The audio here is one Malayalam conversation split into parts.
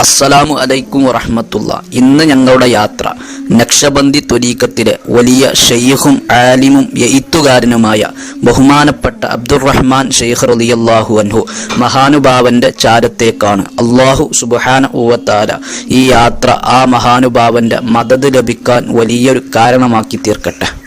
അസ്സലാമു അലൈക്കും വറഹമത്തുള്ള. ഇന്ന് ഞങ്ങളുടെ യാത്ര നക്ഷബന്ദി ത്വരീക്കത്തിലെ വലിയ ഷെയ്ഖും ആലിമും എയ്ത്തുകാരനുമായ ബഹുമാനപ്പെട്ട അബ്ദുറഹ്മാൻ ഷെയ്ഖ് റളിയല്ലാഹു അൻഹു മഹാനുഭാവന്റെ ചാരത്തേക്കാണ്. അള്ളാഹു സുബാന ഊവത്താല ഈ യാത്ര ആ മഹാനുഭാവന്റെ മദത് ലഭിക്കാൻ വലിയൊരു കാരണമാക്കി തീർക്കട്ടെ.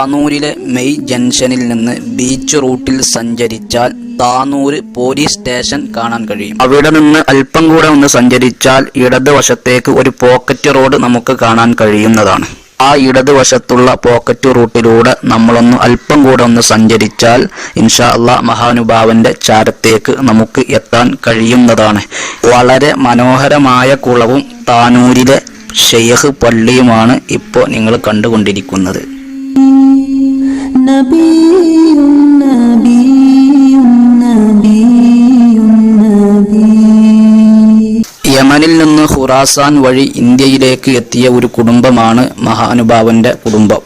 താനൂരിലെ മെയ് ജംഗ്ഷനിൽ നിന്ന് ബീച്ച് റൂട്ടിൽ സഞ്ചരിച്ചാൽ താനൂര് പോലീസ് സ്റ്റേഷൻ കാണാൻ കഴിയും. അവിടെ നിന്ന് അല്പം കൂടെ ഒന്ന് സഞ്ചരിച്ചാൽ ഇടതുവശത്തേക്ക് ഒരു പോക്കറ്റ് റോഡ് നമുക്ക് കാണാൻ കഴിയുന്നതാണ്. ആ ഇടതുവശത്തുള്ള പോക്കറ്റ് റൂട്ടിലൂടെ നമ്മളൊന്ന് അല്പം കൂടെ ഒന്ന് സഞ്ചരിച്ചാൽ ഇൻഷാ അല്ലാ മഹാനുഭാവന്റെ ചാരത്തേക്ക് നമുക്ക് എത്താൻ കഴിയുന്നതാണ്. വളരെ മനോഹരമായ കുളവും താനൂരിലെ ഷെയ്ഖ് പള്ളിയുമാണ് ഇപ്പോൾ നിങ്ങൾ കണ്ടുകൊണ്ടിരിക്കുന്നത്. യമനിൽ നിന്ന് ഖുറാസാൻ വഴി ഇന്ത്യയിലേക്ക് എത്തിയ ഒരു കുടുംബമാണ് മഹാനുഭാവന്റെ കുടുംബം.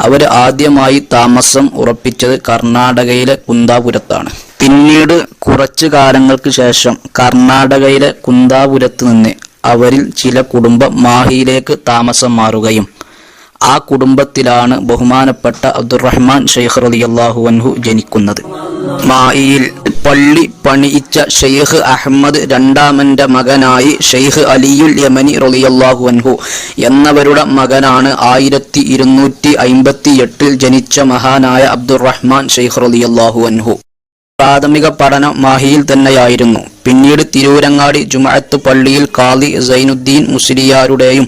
അവർ ആദ്യമായി താമസം ഉറപ്പിച്ചത് കർണാടകയിലെ കുന്താപുരത്താണ്. പിന്നീട് കുറച്ചു കാലങ്ങൾക്ക് ശേഷം കർണാടകയിലെ കുന്താപുരത്ത് നിന്ന് അവരിൽ ചില കുടുംബം മാഹിയിലേക്ക് താമസം മാറുകയും ആ കുടുംബത്തിലാണ് ബഹുമാനപ്പെട്ട അബ്ദുറഹ്മാൻ ഷെയ്ഖ് റളിയല്ലാഹു അൻഹു ജനിക്കുന്നത്. മായിയിൽ പള്ളി പണിയിച്ച ഷെയ്ഖ് അഹമ്മദ് രണ്ടാമന്റെ മകനായി ഷെയ്ഖ് അലിയുൽ യമനി റളിയല്ലാഹു അൻഹു എന്നവരുടെ മകനാണ് ആയിരത്തി ഇരുന്നൂറ്റി അയിമ്പത്തി എട്ടിൽ ജനിച്ച മഹാനായ അബ്ദുറഹ്മാൻ ഷെയ്ഖ് റളിയല്ലാഹു അൻഹു. പ്രാഥമിക പഠനം മാഹിയിൽ തന്നെയായിരുന്നു. പിന്നീട് തിരൂരങ്ങാടി ജുമഅത്ത് പള്ളിയിൽ കാളി സൈനുദ്ദീൻ മുസ്ലിയാരുടെയും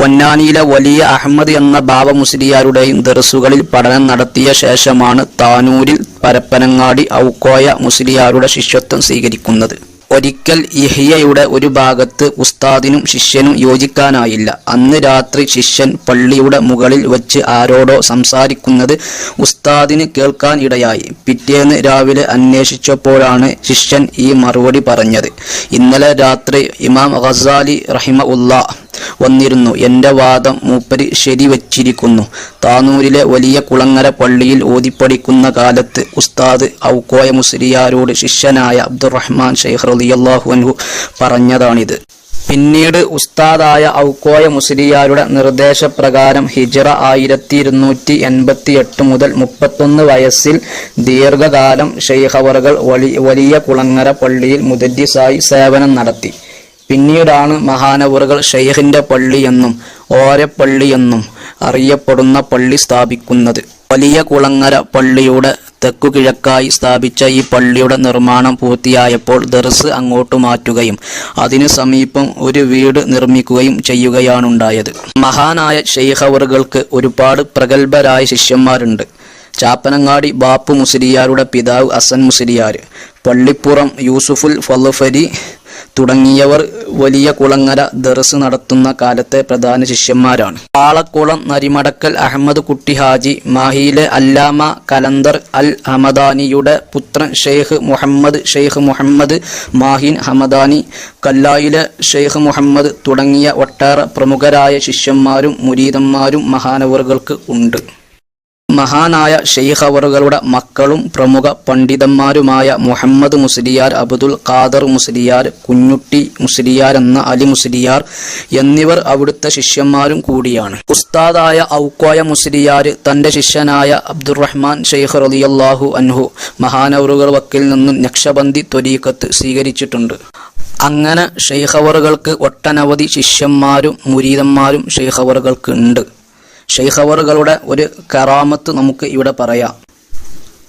പൊന്നാനിയിലെ വലിയ അഹമ്മദ് എന്ന ബാബ മുസ്ലിയാരുടെയും ദർസുകളിൽ പഠനം നടത്തിയ ശേഷമാണ് താനൂരിൽ പരപ്പനങ്ങാടി ഔക്കോയ മുസ്ലിയാരുടെ ശിഷ്യത്വം സ്വീകരിക്കുന്നത്. ഒരിക്കൽ ഇഹിയയുടെ ഒരു ഭാഗത്ത് ഉസ്താദിനും ശിഷ്യനും യോജിക്കാനായില്ല. അന്ന് രാത്രി ശിഷ്യൻ പള്ളിയുടെ മുകളിൽ വച്ച് ആരോടോ സംസാരിക്കുന്നത് ഉസ്താദിന് കേൾക്കാൻ ഇടയായി. പിറ്റേന്ന് രാവിലെ അന്വേഷിച്ചപ്പോഴാണ് ശിഷ്യൻ ഈ മറുപടി പറഞ്ഞത്. ഇന്നലെ രാത്രി ഇമാം ഖസാലി റഹിമ ഉള്ള വന്നിരുന്നു. എന്റെ വാദം മൂപ്പര് ശരിവച്ചിരിക്കുന്നു. താനൂരിലെ വലിയ കുളങ്ങര പള്ളിയിൽ ഓതിപ്പടിക്കുന്ന കാലത്ത് ഉസ്താദ് ഔക്കോയ മുസ്ലിയാരോട് ശിഷ്യനായ അബ്ദുറഹ്മാൻ ഷെയ്ഖ് റളിയല്ലാഹു അൻഹു പറഞ്ഞതാണിത്. പിന്നീട് ഉസ്താദായ ഔക്കോയ മുസ്ലിയാരുടെ നിർദ്ദേശപ്രകാരം ഹിജറ ആയിരത്തി ഇരുന്നൂറ്റി എൺപത്തി എട്ട് മുതൽ മുപ്പത്തൊന്ന് വയസ്സിൽ ദീർഘകാലം ഷെയ്ഖവറുകൾ വലി വലിയ കുളങ്ങര പള്ളിയിൽ മുദദ്ദിസായി സേവനം നടത്തി. പിന്നീടാണ് മഹാനവറുകൾ ഷെയ്ഖിന്റെ പള്ളിയെന്നും ഓരപ്പള്ളിയെന്നും അറിയപ്പെടുന്ന പള്ളി സ്ഥാപിക്കുന്നത്. വലിയ കുളങ്ങര പള്ളിയുടെ തെക്കുകിഴക്കായി സ്ഥാപിച്ച ഈ പള്ളിയുടെ നിർമ്മാണം പൂർത്തിയായപ്പോൾ ദർസ് അങ്ങോട്ട് മാറ്റുകയും അതിനു സമീപം ഒരു വീട് നിർമ്മിക്കുകയും ചെയ്യുകയാണുണ്ടായത്. മഹാനായ ഷെയ്ഖവറുകൾക്ക് ഒരുപാട് പ്രഗത്ഭരായ ശിഷ്യന്മാരുണ്ട്. ചാപ്പനങ്ങാടി ബാപ്പു മുസ്ലിയാരുടെ പിതാവ് അസൻ മുസ്ലിയാർ പള്ളിപ്പുറം യൂസുഫുൽ ഫലഫരി തുടങ്ങിയവർ വലിയ കുളങ്ങര ദർസ് നടത്തുന്ന കാലത്തെ പ്രധാന ശിഷ്യന്മാരാണ്. പാളക്കുളം നരിമടക്കൽ അഹമ്മദ് കുട്ടി ഹാജി മാഹിയിലെ അല്ലാമ കലന്തർ അൽ ഹമദാനിയുടെ പുത്രൻ ഷെയ്ഖ് മുഹമ്മദ് ഷെയ്ഖ് മുഹമ്മദ് മാഹിൻ ഹമദാനി കല്ലായിലെ ഷെയ്ഖ് മുഹമ്മദ് തുടങ്ങിയ ഒട്ടേറെ പ്രമുഖരായ ശിഷ്യന്മാരും മുരീതന്മാരും മഹാനവറുകൾക്ക് ഉണ്ട്. മഹാനായ ഷെയ്ഖവറുകളുടെ മക്കളും പ്രമുഖ പണ്ഡിതന്മാരുമായ മുഹമ്മദ് മുസ്ലിയാർ അബ്ദുൽ ഖാദർ മുസ്ലിയാർ കുഞ്ഞുട്ടി മുസ്ലിയാർ എന്ന അലി മുസ്ലിയാർ എന്നിവർ അവിടുത്തെ ശിഷ്യന്മാരും കൂടിയാണ്. ഉസ്താദായ ഔക്കോയ മുസ്ലിയാർ തന്റെ ശിഷ്യനായ അബ്ദുറഹ്മാൻ ഷെയ്ഖ് റളിയല്ലാഹു അൻഹു മഹാനവറുകൾ വക്കിൽ നിന്നും നക്ഷബന്ദി ത്വരീക്കത്ത് സ്വീകരിച്ചിട്ടുണ്ട്. അങ്ങനെ ഷെയ്ഖവറുകൾക്ക് ഒട്ടനവധി ശിഷ്യന്മാരും മുരീതന്മാരും ഷെയ്ഖവറുകൾക്ക് ഉണ്ട്. ഷെയ്ഖവറുകളുടെ ഒരു കറാമത്ത് നമുക്ക് ഇവിടെ പറയാം.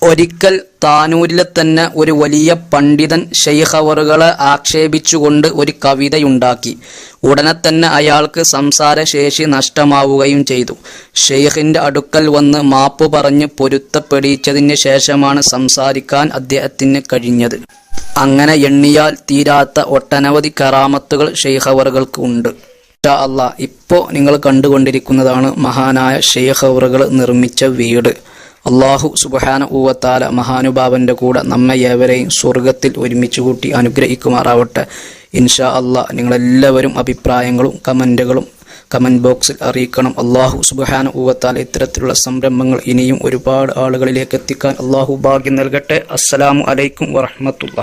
ഒരിക്കൽ താനൂരിലെ തന്നെ ഒരു വലിയ പണ്ഡിതൻ ഷെയ്ഖവറുകളെ ആക്ഷേപിച്ചുകൊണ്ട് ഒരു കവിതയുണ്ടാക്കി. ഉടനെ തന്നെ അയാൾക്ക് സംസാരശേഷി നഷ്ടമാവുകയും ചെയ്തു. ഷെയ്ഖിന്റെ അടുക്കൽ വന്ന് മാപ്പ് പറഞ്ഞ് പൊരുത്തപ്പെടിച്ചതിന് ശേഷമാണ് സംസാരിക്കാൻ അദ്ദേഹത്തിന് കഴിഞ്ഞത്. അങ്ങനെ എണ്ണിയാൽ തീരാത്ത ഒട്ടനവധി കറാമത്തുകൾ ഷെയ്ഖവറുകൾക്ക് ഉണ്ട്. ഇൻഷാ അല്ല ഇപ്പോൾ നിങ്ങൾ കണ്ടുകൊണ്ടിരിക്കുന്നതാണ് മഹാനായ ഷെയ്ഖ് നിർമ്മിച്ച വീട്. അള്ളാഹു സുബഹാന ഊവത്താല മഹാനുഭാവന്റെ കൂടെ നമ്മെ ഏവരെയും സ്വർഗത്തിൽ ഒരുമിച്ച് കൂട്ടി അനുഗ്രഹിക്കുമാറാവട്ടെ. ഇൻഷാ അല്ലാ നിങ്ങളെല്ലാവരും അഭിപ്രായങ്ങളും കമന്റുകളും കമന്റ് ബോക്സിൽ അറിയിക്കണം. അള്ളാഹു സുബഹാന ഊവത്താല ഇത്തരത്തിലുള്ള സംരംഭങ്ങൾ ഇനിയും ഒരുപാട് ആളുകളിലേക്ക് എത്തിക്കാൻ അള്ളാഹു ഭാഗ്യം നൽകട്ടെ. അസ്സലാമു അലൈക്കും വറഹമത്തുള്ള